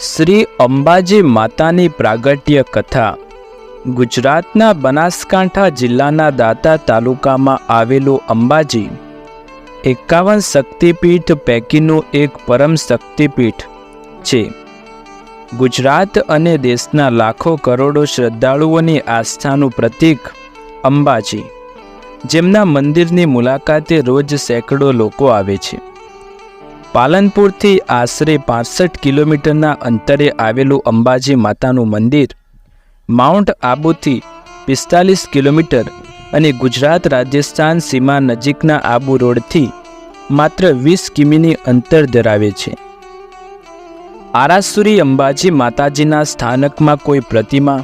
શ્રી અંબાજી માતાની પ્રાગટ્ય કથા. ગુજરાતના બનાસકાંઠા જિલ્લાના દાતા તાલુકામાં આવેલું અંબાજી, એકાવન શક્તિપીઠ પૈકીનું એક પરમ શક્તિપીઠ છે. ગુજરાત અને દેશના લાખો કરોડો શ્રદ્ધાળુઓની આસ્થાનું પ્રતીક અંબાજી. જેમના મંદિરની મુલાકાતે રોજ સેંકડો લોકો આવે છે. પાલનપુરથી આશરે પાસઠ કિલોમીટરના અંતરે આવેલું અંબાજી માતાનું મંદિર, માઉન્ટ આબુથી પિસ્તાલીસ કિલોમીટર અને ગુજરાત રાજસ્થાન સીમા નજીકના આબુ રોડથી માત્ર વીસ કિમીની અંતર ધરાવે છે. આરાસુરી અંબાજી માતાજીના સ્થાનકમાં કોઈ પ્રતિમા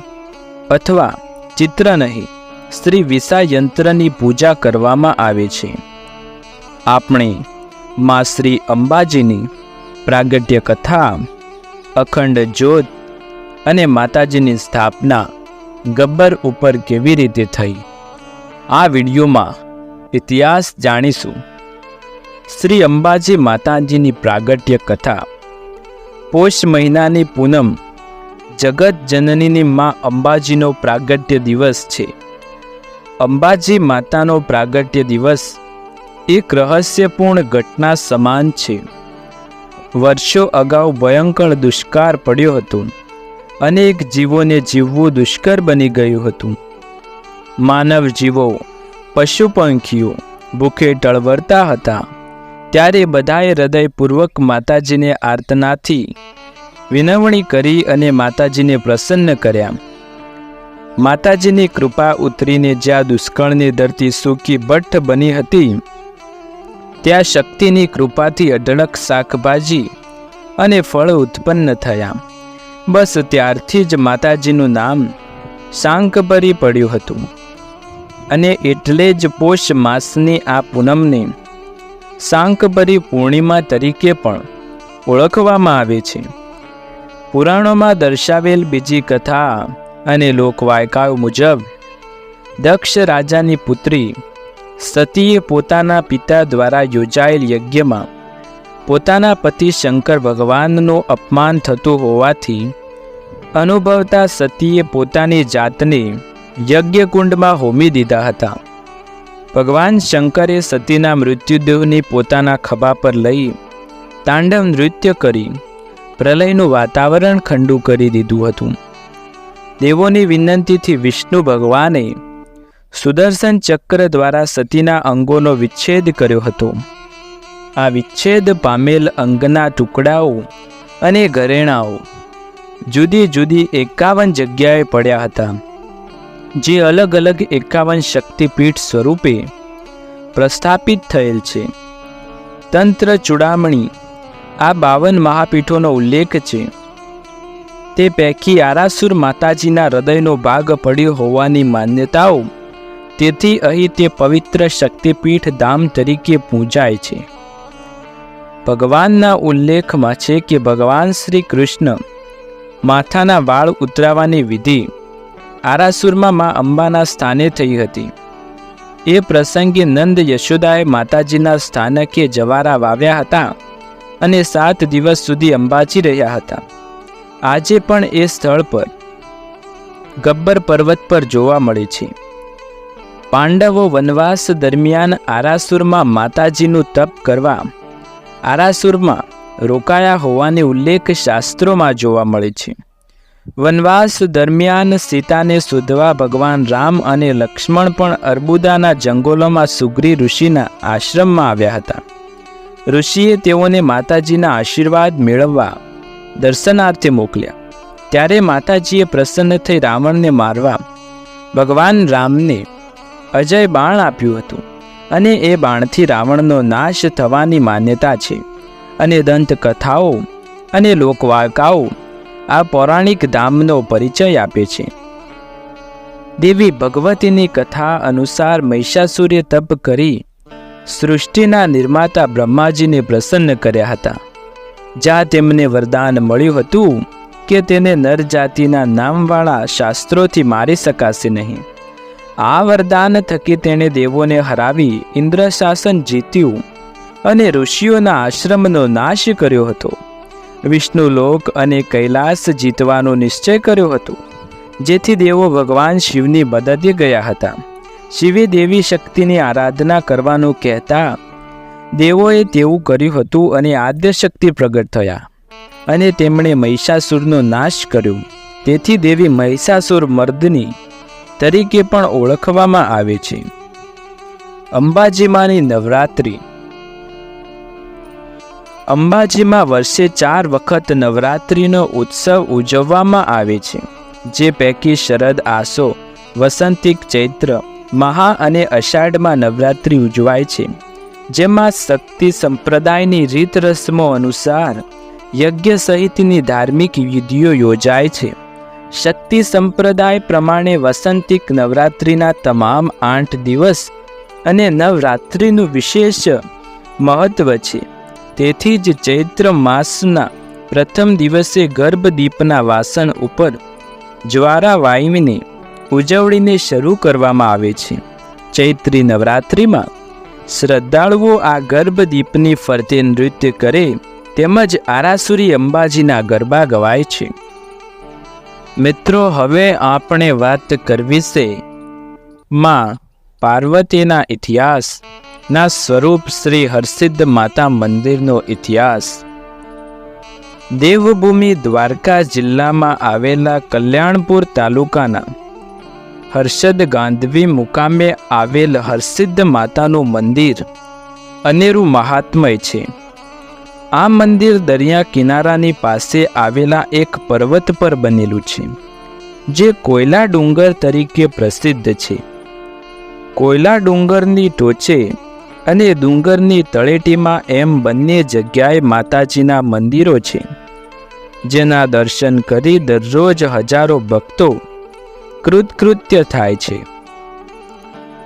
અથવા ચિત્ર નહીં, શ્રી વિસા યંત્રની પૂજા કરવામાં આવે છે. આપણે માં શ્રી અંબાજીની પ્રાગટ્ય કથા, અખંડ જ્યોત અને માતાજીની સ્થાપના ગબ્બર ઉપર કેવી રીતે થઈ? આ વિડીયોમાં ઇતિહાસ જાણીશું. શ્રી અંબાજી માતાજીની પ્રાગટ્ય કથા, પોષ મહિનાની પૂનમ જગત જનનીની માં અંબાજીનો પ્રાગટ્ય દિવસ છે. અંબાજી માતાનો પ્રાગટ્ય દિવસ એક રહસ્યપૂર્ણ ઘટના સમાન છે. વર્ષો અગાઉ ભયંકર દુષ્કાળ પડ્યો હતો અનેક જીવોને જીવવું દુષ્કર બની ગયું હતું. માનવ જીવો પશુ પંખીઓ ભૂખે ટળવરતા હતા. ત્યારે બધાએ હૃદયપૂર્વક માતાજીને આર્તનાથી વિનવણી કરી અને માતાજીને પ્રસન્ન કર્યા. માતાજીની કૃપા ઉતરીને જ્યાં દુષ્કાળની ધરતી સૂકી ભઠ્ઠ બની હતી ત્યાં શક્તિની કૃપાથી અઢળક શાકભાજી અને ફળ ઉત્પન્ન થયા. બસ ત્યારથી જ માતાજીનું નામ શાંકભરી પડ્યું હતું. અને એટલે જ પોષ માસની આ પૂનમને શાંકભરી પૂર્ણિમા તરીકે પણ ઓળખવામાં આવે છે. પુરાણોમાં દર્શાવેલ બીજી કથા અને લોકવાયકાઓ મુજબ દક્ષ રાજાની પુત્રી સતીએ પોતાના પિતા દ્વારા યોજાયેલ યજ્ઞમાં પોતાના પતિ શંકર ભગવાનનું અપમાન થતું હોવાથી અનુભવતા સતીએ પોતાની જાતને યજ્ઞકુંડમાં હોમી દીધા હતા. ભગવાન શંકરે સતીના મૃત્યુદેહને પોતાના ખભા પર લઈ તાંડવ નૃત્ય કરી પ્રલયનું વાતાવરણ ખંડુ કરી દીધું હતું. દેવોની વિનંતીથી વિષ્ણુ ભગવાને સુદર્શન ચક્ર દ્વારા સતીના અંગોનો વિચ્છેદ કર્યો હતો. આ વિચ્છેદ પામેલ અંગના ટુકડાઓ અને ઘરેણાઓ જુદી જુદી એકાવન જગ્યાએ પડ્યા હતા, જે અલગ અલગ એકાવન શક્તિપીઠ સ્વરૂપે પ્રસ્થાપિત થયેલ છે. તંત્ર ચૂડામણી આ બાવન મહાપીઠોનો ઉલ્લેખ છે. તે પૈકી આરાસુર માતાજીના હૃદયનો ભાગ પડ્યો હોવાની માન્યતાઓ તેથી અહીં તે પવિત્ર શક્તિપીઠ ધામ તરીકે પૂજાય છે. ભગવાનના ઉલ્લેખમાં છે કે ભગવાન શ્રી કૃષ્ણ માથાના વાળ ઉતરાવાની વિધિ આરાસુરમાં મા અંબાના સ્થાને થઈ હતી. એ પ્રસંગે નંદ યશોદાએ માતાજીના સ્થાનકે જવારા વાવ્યા હતા અને સાત દિવસ સુધી અંબાજી રહ્યા હતા. આજે પણ એ સ્થળ પર ગબ્બર પર્વત પર જોવા મળે છે. પાંડવો વનવાસ દરમિયાન આરાસુરમાં માતાજીનું તપ કરવા. આરાસુરમાં રોકાયા હોવાની ઉલ્લેખ શાસ્ત્રોમાં જોવા મળે છે. વનવાસ દરમિયાન સીતાને શોધવા ભગવાન રામ અને લક્ષ્મણ પણ અર્બુદાના જંગલોમાં સુગ્રી ઋષિના આશ્રમમાં આવ્યા હતા. ઋષિએ તેઓને માતાજીના આશીર્વાદ મેળવવા દર્શનાર્થે મોકલ્યા. ત્યારે માતાજીએ પ્રસન્ન થઈ રાવણને મારવા ભગવાન રામને અજય બાણ આપ્યું હતું અને એ બાણથી રાવણનો નાશ થવાની માન્યતા છે અને દંતકથાઓ અને લોકવાર્તાઓ આ પૌરાણિક ધામનો પરિચય આપે છે. દેવી ભગવતીની કથા અનુસાર મહિષાસુર્ય તપ કરી સૃષ્ટિના નિર્માતા બ્રહ્માજીને પ્રસન્ન કર્યા હતા. જ્યાં તેમને વરદાન મળ્યું હતું કે તેને નરજાતિના નામવાળા શાસ્ત્રોથી મારી શકાશે નહીં. આ વરદાન થકી તેણે દેવોને હરાવી ઇન્દ્ર શાસન જીત્યું અને ઋષિઓના આશ્રમનો નાશ કર્યો હતો. વિષ્ણુલોક અને કૈલાસ જીતવાનો નિશ્ચય કર્યો હતો, જેથી દેવો ભગવાન શિવની મદદે ગયા હતા. શિવે દેવી શક્તિની આરાધના કરવાનું કહેતા દેવોએ તેવું કર્યું હતું અને આદ્ય શક્તિ પ્રગટ થયા અને તેમણે મહિષાસુરનો નાશ કર્યો. તેથી દેવી મહિષાસુર મર્દની તરીકે પણ ઓળખવામાં આવે છે. અંબાજીમાંની નવરાત્રિ. અંબાજીમાં વર્ષે ચાર વખત નવરાત્રિનો ઉત્સવ ઉજવવામાં આવે છે, જે પૈકી શરદ, આસો વસંતિક ચૈત્ર, મહા અને અષાઢમાં નવરાત્રિ ઉજવાય છે. જેમાં શક્તિ સંપ્રદાયની રીત રસમો અનુસાર યજ્ઞ સહિતની ધાર્મિક વિધિઓ યોજાય છે. શક્તિ સંપ્રદાય પ્રમાણે વસંતિક નવરાત્રિના તમામ આઠ દિવસ અને નવરાત્રિનું વિશેષ મહત્વ છે. તેથી જ ચૈત્ર માસના પ્રથમ દિવસે ગર્ભદીપના વાસણ ઉપર જ્વારા વાયવીને ઉજવણીને શરૂ કરવામાં આવે છે. ચૈત્રી નવરાત્રિમાં શ્રદ્ધાળુઓ આ ગર્ભદીપની ફરતે નૃત્ય કરે તેમજ આરાસુરી અંબાજીના ગરબા ગવાય છે. મિત્રો, હવે આપણે વાત કરવી છે માં પાર્વતીના ઇતિહાસના સ્વરૂપ શ્રી હરસિદ્ધ માતા મંદિરનો ઇતિહાસ. દેવભૂમિ દ્વારકા જિલ્લામાં આવેલા કલ્યાણપુર તાલુકાના હર્ષદ ગાંધવી મુકામે આવેલ હરસિદ્ધ માતાનું મંદિર અનેરું મહાત્મય છે. આ મંદિર દરિયા કિનારાની પાસે આવેલા એક પર્વત પર બનેલું છે, જે કોયલા ડુંગર તરીકે પ્રસિદ્ધ છે. કોયલા ડુંગરની ટોચે અને ડુંગરની તળેટીમાં એમ બંને જગ્યાએ માતાજીના મંદિરો છે, જેના દર્શન કરી દરરોજ હજારો ભક્તો કૃતકૃત્ય થાય છે.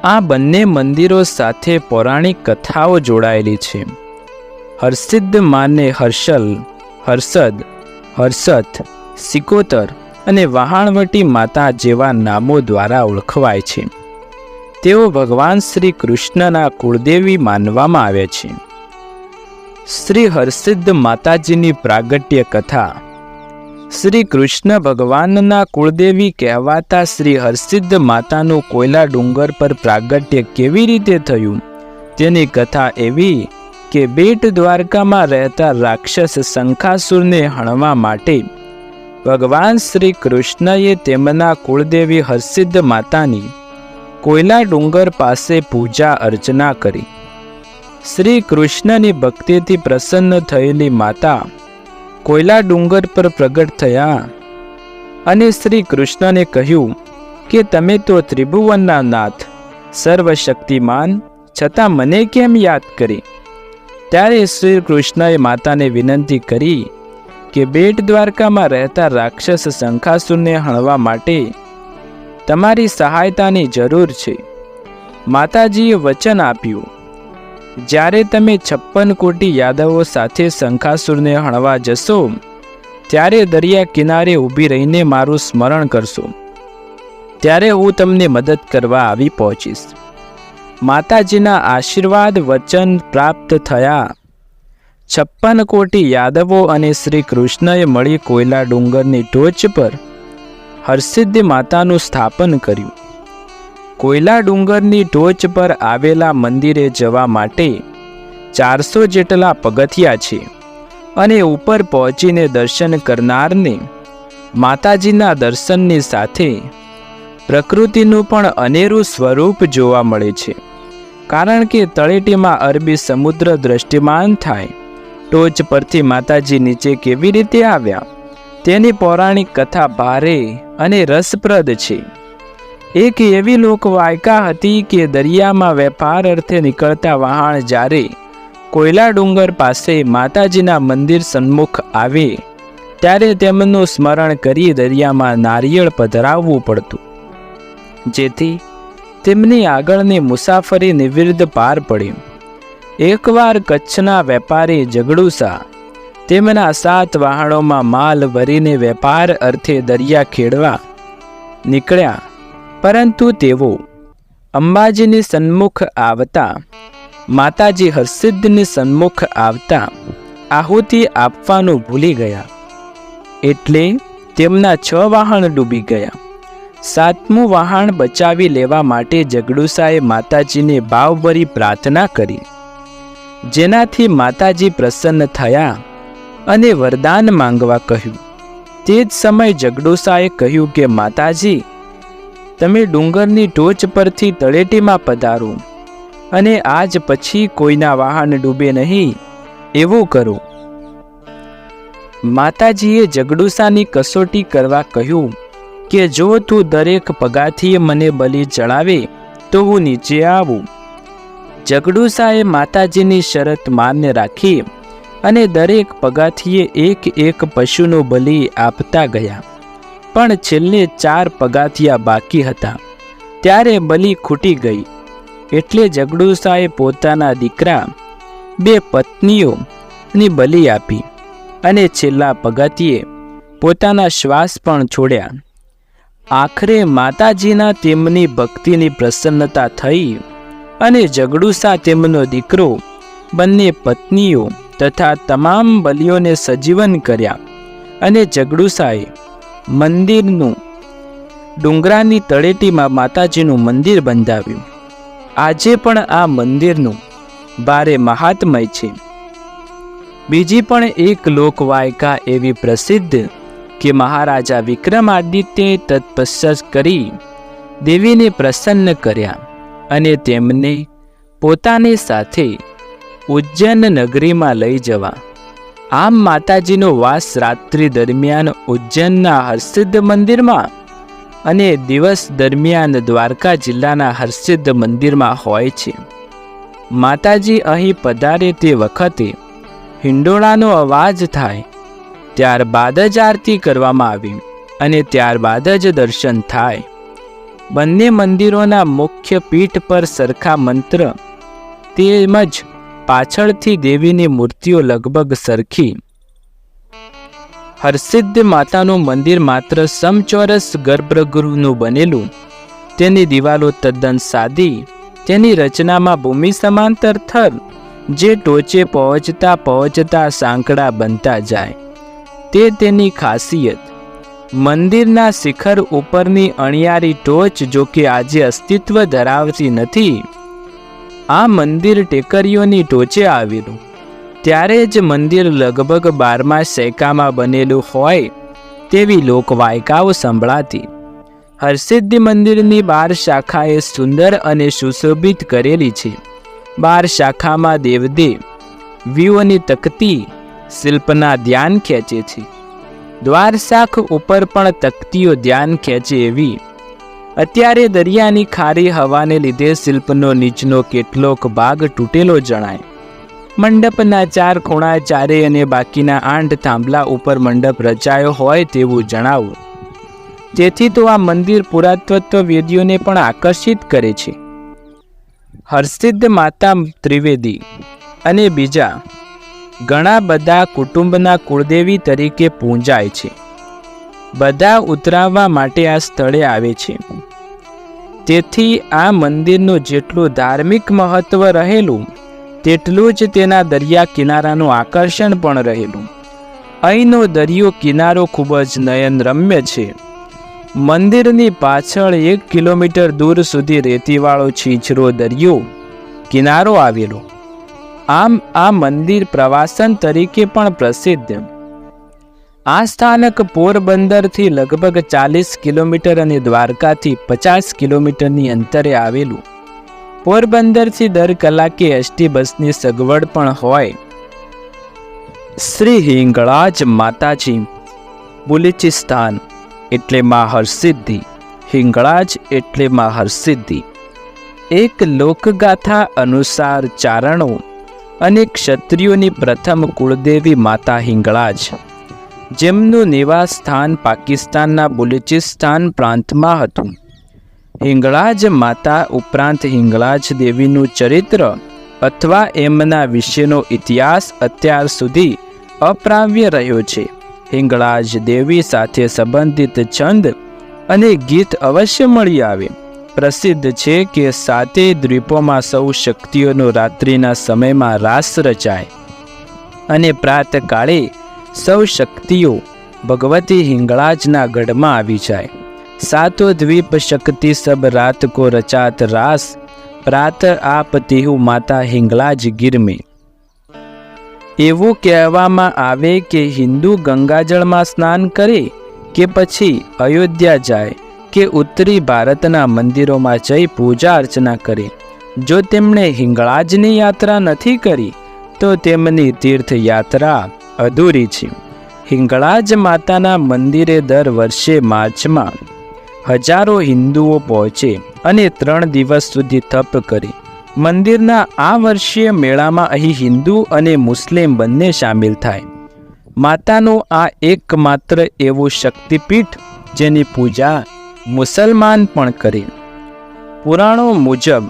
આ બંને મંદિરો સાથે પૌરાણિક કથાઓ જોડાયેલી છે. હરસિદ્ધ માને હર્ષલ, હર્ષદ, હર્ષથ, સિકોતર અને વહાણવટી માતા જેવા નામો દ્વારા ઓળખવાય છે. તેઓ ભગવાન શ્રી કૃષ્ણના કુળદેવી માનવામાં આવે છે. શ્રી હરસિદ્ધ માતાજીની પ્રાગટ્ય કથા. શ્રી કૃષ્ણ ભગવાનના કુળદેવી કહેવાતા શ્રી હરસિદ્ધ માતાનું કોયલા ડુંગર પર પ્રાગટ્ય કેવી રીતે થયું? તેની કથા એવી કે બેટ દ્વારકામાં રહેતા રાક્ષસ શંખાસુરને હણવા માટે ભગવાન શ્રી કૃષ્ણએ તેમના કુળદેવી હરસિદ્ધ માતાની કોયલા ડુંગર પાસે પૂજા અર્ચના કરી. શ્રી કૃષ્ણની ભક્તિથી પ્રસન્ન થયેલી માતા કોયલા ડુંગર પર પ્રગટ થયા અને શ્રી કૃષ્ણને કહ્યું કે તમે તો ત્રિભુવનના નાથ, સર્વશક્તિમાન, છતાં મને કેમ યાદ કરી? ત્યારે શ્રી કૃષ્ણએ માતાને વિનંતી કરી કે બેટ દ્વારકામાં રહેતા રાક્ષસ શંખાસુરને હણવા માટે તમારી સહાયતાની જરૂર છે. માતાજીએ વચન આપ્યું. જ્યારે તમે છપ્પન કોટી યાદવો સાથે શંખાસુરને હણવા જશો, ત્યારે દરિયા કિનારે ઊભી રહીને મારું સ્મરણ કરશો. ત્યારે હું તમને મદદ કરવા આવી પહોંચીશ. માતાજીના આશીર્વાદ વચન પ્રાપ્ત થયા. છપ્પન કોટી યાદવો અને શ્રી કૃષ્ણએ મળી કોયલા ડુંગરની ટોચ પર હરસિદ્ધિ માતાનું સ્થાપન કર્યું. કોયલા ડુંગરની ટોચ પર આવેલા મંદિરે જવા માટે ચારસો જેટલા પગથિયા છે અને ઉપર પહોંચીને દર્શન કરનારને માતાજીના દર્શનની સાથે પ્રકૃતિનું પણ અનેરું સ્વરૂપ જોવા મળે છે. કારણ કે તળેટીમાં અરબી સમુદ્ર દ્રષ્ટિમાન થાય. ટોચ પરથી માતાજી નીચે કેવી રીતે આવ્યા? તેની પૌરાણિક કથા ભારે અને રસપ્રદ છે. એક એવી લોકવાયકા હતી કે દરિયામાં વેપાર અર્થે નીકળતા વહાણ જ્યારે કોયલા ડુંગર પાસે માતાજીના મંદિર સન્મુખ આવે, ત્યારે તેમનું સ્મરણ કરી દરિયામાં નારિયેળ પધરાવવું પડતું. જેથી તેમની આગળની મુસાફરી નિર્વિઘ્ન પાર પડી. એકવાર કચ્છના વેપારી જગડુસા તેમના સાત વાહણોમાં માલ ભરીને વેપાર અર્થે દરિયા ખેડવા નીકળ્યા, પરંતુ તેઓ અંબાજીની સન્મુખ આવતા, માતાજી હરસિદ્ધની સન્મુખ આવતા આહુતિ આપવાનું ભૂલી ગયા. એટલે તેમના છ વાહન ડૂબી ગયા. સાતમું વહાણ બચાવી લેવા માટે જગડુસાએ માતાજીને ભાવભરી પ્રાર્થના કરી. જેનાથી માતાજી પ્રસન્ન થયા અને વરદાન માંગવા કહ્યું. તે જ સમયે જગડુસાએ કહ્યું કે, માતાજી, તમે ડુંગરની ટોચ પરથી તળેટીમાં પધારો અને આજ પછી કોઈના વાહન ડૂબે નહીં, એવું કરો. માતાજીએ જગડુસાની કસોટી કરવા કહ્યું કે જો તું દરેક પગાથીએ મને બલિ ચડાવે, તો હું નીચે આવું. જગડુસાએ માતાજીની શરત માન્ય રાખી અને દરેક પગાથીએ એક એક પશુનો બલિ આપતા ગયા. પણ છેલ્લે ચાર પગાથિયા બાકી હતા. ત્યારે બલિ ખૂટી ગઈ. એટલે જગડુસાએ પોતાના દીકરા, બે પત્નીઓની બલિ આપી અને છેલ્લા પગાથીએ પોતાના શ્વાસ પણ છોડ્યા. આખરે માતાજીના તેમની ભક્તિની પ્રસન્નતા થઈ અને જગડુસા તેમનો દીકરો, બંને પત્નીઓ તથા તમામ બલિઓને સજીવન કર્યા અને જગડુસાએ મંદિરનું ડુંગરાની તળેટીમાં માતાજીનું મંદિર બંધાવ્યું. આજે પણ આ મંદિરનું ભારે મહાત્મય છે. બીજી પણ એક લોકવાયકા એવી પ્રસિદ્ધ કે મહારાજા વિક્રમાદિત્યએ તત્પશ્ચાત કરી દેવીને પ્રસન્ન કર્યા અને તેમને પોતાની સાથે ઉજ્જૈન નગરીમાં લઈ જવા. આમ માતાજીનો વાસ રાત્રિ દરમિયાન ઉજ્જૈનના હરસિદ્ધ મંદિરમાં અને દિવસ દરમિયાન દ્વારકા જિલ્લાના હરસિદ્ધ મંદિરમાં હોય છે. માતાજી અહીં પધારે તે વખતે હિંડોળાનો અવાજ થાય ત્યારબાદ જ આરતી કરવામાં આવી અને ત્યારબાદ જ દર્શન થાય. બંને મંદિરોના મુખ્ય પીઠ પર સરખા મંત્ર તેમજ પાછળથી દેવીની મૂર્તિઓ લગભગ સરખી. હરસિદ્ધ માતાનું મંદિર માત્ર સમચોરસ ગર્ભગૃહનું બનેલું. તેની દિવાલો તદ્દન સાદી, તેની રચનામાં ભૂમિ સમાંતર થર જે ટોચે પહોંચતા પહોંચતા સાંકડા બનતા જાય. તે તેની ખાસિયત. મંદિરના શિખર ઉપરની અણિયારી ટોચ જો કે આજે અસ્તિત્વ ધરાવતી નથી. આ મંદિર ટેકરીઓની ટોચે આવેલું. ત્યારે જ મંદિર લગભગ બારમા સૈકામાં બનેલું હોય તેવી લોકવાયકાઓ સંભળાતી. હરસિદ્ધિ મંદિરની બાર શાખાએ સુંદર અને સુશોભિત કરેલી છે. બાર શાખામાં દેવદેવ વ્યૂહની તકતી શિલ્પના ધ્યાન ખેંચે છે. દ્વાર શાખ ઉપર પણ તકતીઓ ધ્યાન ખેંચે એવી. અત્યારે દરિયાની ખારી હવાને લીધે શિલ્પનો નીચનો કેટલોક ભાગ તૂટેલો જણાય. મંડપના ચાર ખૂણા ચારે અને બાકીના આઠ થાંભલા ઉપર મંડપ રચાયો હોય તેવું જણાવું. તેથી તો આ મંદિર પુરાતત્વ વેદીઓને પણ આકર્ષિત કરે છે. હરસિદ્ધ માતા ત્રિવેદી અને બીજા ઘણા બધા કુટુંબના કુળદેવી તરીકે પૂંજાય છે. બધા ઉતરાવવા માટે આ સ્થળે આવે છે. તેથી આ મંદિરનું જેટલું ધાર્મિક મહત્વ રહેલું, તેટલું જ તેના દરિયા કિનારાનું આકર્ષણ પણ રહેલું. અહીંનો દરિયો કિનારો ખૂબ જ નયનરમ્ય છે. મંદિરની પાછળ એક કિલોમીટર દૂર સુધી રેતીવાળો છીછરો દરિયો કિનારો આવેલો. આમ આ મંદિર પ્રવાસન તરીકે પણ પ્રસિદ્ધ. આ સ્થાનક પોરબંદરથી લગભગ ચાલીસ કિલોમીટર અને દ્વારકાથી પચાસ કિલોમીટરની અંતરે આવેલું. પોરબંદરથી દર કલાકે એસટી બસની સગવડ પણ હોય. શ્રી હિંગળાજ માતાજી બુલિચિસ્તાન એટલે મા હરસિદ્ધિ હિંગળાજ એટલે મા હરસિદ્ધિ એક લોકગાથા અનુસાર ચારણો અને ક્ષત્રિયોની પ્રથમ કુળદેવી માતા હિંગળાજ. જેમનું નિવાસ સ્થાન પાકિસ્તાનના બલુચિસ્તાન પ્રાંતમાં હતું. હિંગળાજ માતા ઉપરાંત હિંગળાજ દેવીનું ચરિત્ર અથવા એમના વિશેનો ઇતિહાસ અત્યાર સુધી અપ્રાવ્ય રહ્યો છે. હિંગળાજ દેવી સાથે સંબંધિત છંદ અને ગીત અવશ્ય મળી આવે. પ્રસિદ્ધ છે કે સાતે દ્વીપોમાં સૌ શક્તિઓનો રાત્રિના સમયમાં રાસ રચાય. અને પ્રાતકાળે સૌ શક્તિઓ ભગવતી હિંગળાજના ગઢમાં આવી જાય. સાતો દ્વીપ શક્તિ સબ રાત કો રચાત રાસ, પ્રાત આપ તેહુ માતા હિંગળાજ ગીરમે એવું કહેવામાં આવે કે હિન્દુ ગંગાજળમાં સ્નાન કરે કે પછી અયોધ્યા જાય. કે ઉત્તરી ભારતના મંદિરોમાં જઈ પૂજા અર્ચના કરી. જો તેમણે હિંગળાજની યાત્રા નથી કરી, તો તેમની તીર્થયાત્રા અધૂરી છે. હિંગળાજ માતાના મંદિરે દર વર્ષે માર્ચમાં હજારો હિન્દુઓ પહોંચે અને ત્રણ દિવસ સુધી તપ કરી. મંદિરના આ વર્ષીય મેળામાં અહીં હિન્દુ અને મુસ્લિમ બંને સામેલ થાય. માતાનું આ એકમાત્ર એવું શક્તિપીઠ જેની પૂજા મુસલમાન પણ કરે. પુરાણો મુજબ,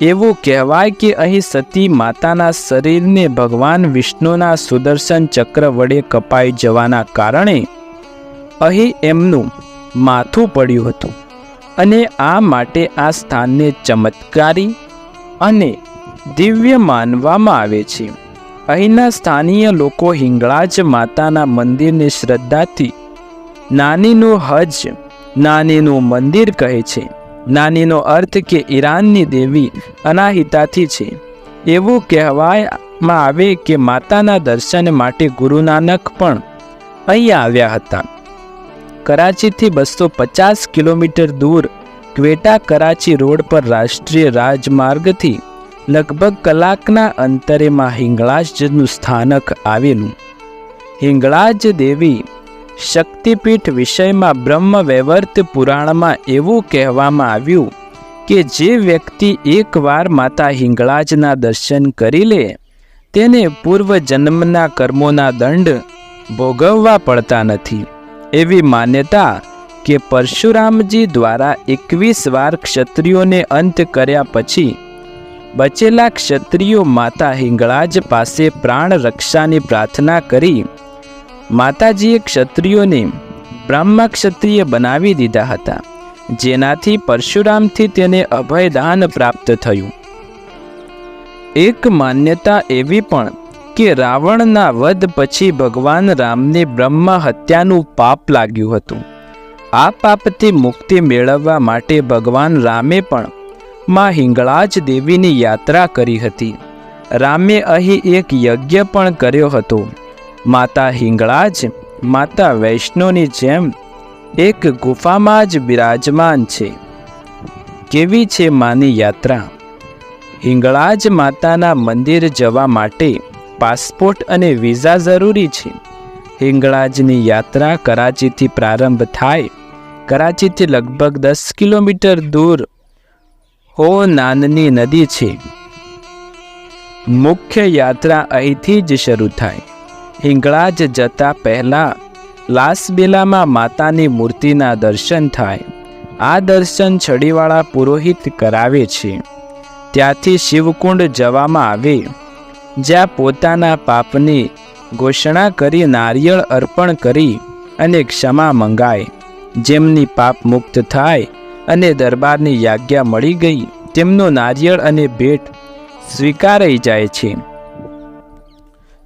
એવું કહેવાય કે અહીં સતી માતાના શરીરને ભગવાન વિષ્ણુના સુદર્શન ચક્ર વડે કપાઈ જવાના કારણે અહીં એમનું માથું પડ્યું હતું અને આ માટે આ સ્થાનને ચમત્કારી અને દિવ્ય માનવામાં આવે છે. અહીંના સ્થાનીય લોકો હિંગળાજ માતાના મંદિરને શ્રદ્ધાથી નાનીનું હજ નાનીનું મંદિર કહે છે. નાનીનો અર્થ કે ઈરાનની દેવી અનાહિતાથી છે. એવું કહેવામાં આવે કે માતાના દર્શન માટે ગુરુ નાનક પણ અહીં આવ્યા હતા. કરાચીથી બસો પચાસ કિલોમીટર દૂર ક્વેટા કરાચી રોડ પર રાષ્ટ્રીય રાજમાર્ગથી લગભગ કલાકના અંતરેમાં હિંગળાજનું સ્થાનક આવેલું. હિંગળાજ દેવી શક્તિપીઠ વિષયમાં બ્રહ્મ વૈવર્ત પુરાણમાં એવું કહેવામાં આવ્યું કે જે વ્યક્તિ એકવાર માતા હિંગળાજના દર્શન કરી લે, તેને પૂર્વ જન્મના કર્મોના દંડ ભોગવવા પડતા નથી. એવી માન્યતા કે પરશુરામજી દ્વારા એકવીસ વાર ક્ષત્રિયોને અંત કર્યા પછી, બચેલા ક્ષત્રિયો માતા હિંગળાજ પાસે પ્રાણ રક્ષાની પ્રાર્થના કરી માતાજીએ ક્ષત્રિયોને બ્રહ્મા ક્ષત્રિય બનાવી દીધા હતા, જેનાથી પરશુરામથી તેને અભયદાન પ્રાપ્ત થયું. એક માન્યતા એવી પણ કે રાવણના વધ પછી ભગવાન રામને બ્રહ્મ હત્યાનું પાપ લાગ્યું હતું. આ પાપથી મુક્તિ મેળવવા માટે ભગવાન રામે પણ માં હિંગળાજ દેવીની યાત્રા કરી હતી. રામે અહીં એક યજ્ઞ પણ કર્યો હતો. માતા હિંગળાજ, માતા વૈષ્ણોની જેમ એક ગુફામાં જ બિરાજમાન છે. કેવી છે માની યાત્રા? હિંગળાજ માતાના મંદિર જવા માટે પાસપોર્ટ અને વિઝા જરૂરી છે. હિંગળાજની યાત્રા કરાચીથી પ્રારંભ થાય. કરાચીથી લગભગ દસ કિલોમીટર દૂર હો નાનની નદી છે. મુખ્ય યાત્રા અહીંથી જ શરૂ થાય. હિંગળાજ જતા પહેલાં લાસબેલામાં માતાની મૂર્તિના દર્શન થાય. આ દર્શન છડીવાળા પુરોહિત કરાવે છે. ત્યાંથી શિવકુંડ જવામાં આવે. જ્યાં પોતાના પાપની ઘોષણા કરી નારિયેળ અર્પણ કરી અને ક્ષમા મંગાય. જેમની પાપ મુક્ત થાય અને દરબારની યાજ્ઞા મળી ગઈ, તેમનો નારિયેળ અને ભેટ સ્વીકારાઈ જાય છે.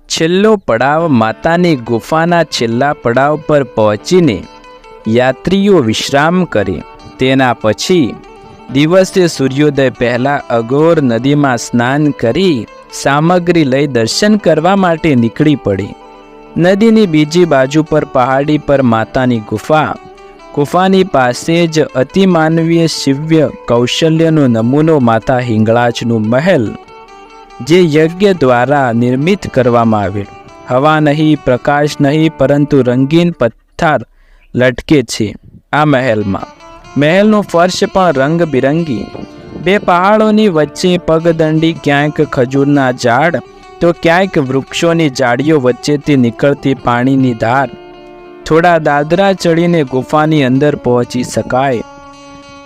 છેલ્લો પડાવ માતાની ગુફાના છેલ્લા પડાવ પર પહોંચીને યાત્રીઓ વિશ્રામ કરે. તેના પછી દિવસે સૂર્યોદય પહેલાં અઘોર નદીમાં સ્નાન કરી સામગ્રી લઈ દર્શન કરવા માટે નીકળી પડી. નદીની બીજી બાજુ પર પહાડી પર માતાની ગુફા. ગુફાની પાસે જ અતિમાનવીય શિવ્ય કૌશલ્યનો નમૂનો માતા હિંગળાજનું મહેલ જે યજ્ઞ દ્વારા નિર્મિત કરવામાં આવેલ. હવા નહીં, પ્રકાશ નહીં, પરંતુ રંગીન પથ્થર લટકે છે આ મહેલમાં. મહેલનો ફર્શ પણ રંગબિરંગી. બે પહાડોની વચ્ચે પગદંડી ક્યાંક ખજૂરના ઝાડ, તો ક્યાંક વૃક્ષોની જાળીઓ વચ્ચેથી નીકળતી પાણીની ધાર. થોડા દાદરા ચડીને ગુફાની અંદર પહોંચી શકાય.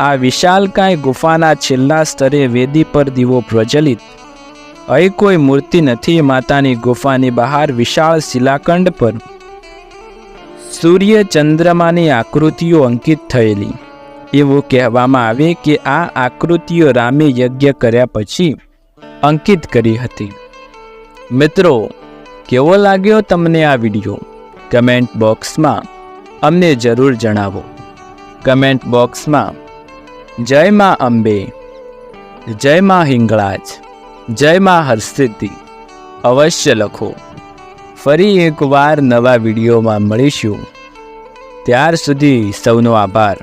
આ વિશાલકાય ગુફાના છેલ્લા સ્તરે વેદી પર દીવો પ્રજ્વલિત. અહીં કોઈ મૂર્તિ નથી માતાની ગુફાની બહાર વિશાળ શિલાખંડ પર. સૂર્ય ચંદ્રમાની આકૃતિઓ અંકિત થયેલી. એવું કહેવામાં આવે કે આ આકૃતિઓ રામે યજ્ઞ કર્યા પછી અંકિત કરી હતી. મિત્રો, કેવો લાગ્યો તમને આ વીડિયો? કમેન્ટ બોક્સમાં અમને જરૂર જણાવો. કમેન્ટ બોક્સમાં, જય મા અંબે, જય મા હિંગળાજ. જય માં હરસિદ્ધિ. અવશ્ય લખો. ફરી એકવાર નવા વિડીયોમાં મળીશું. ત્યાર સુધી સૌનો આભાર.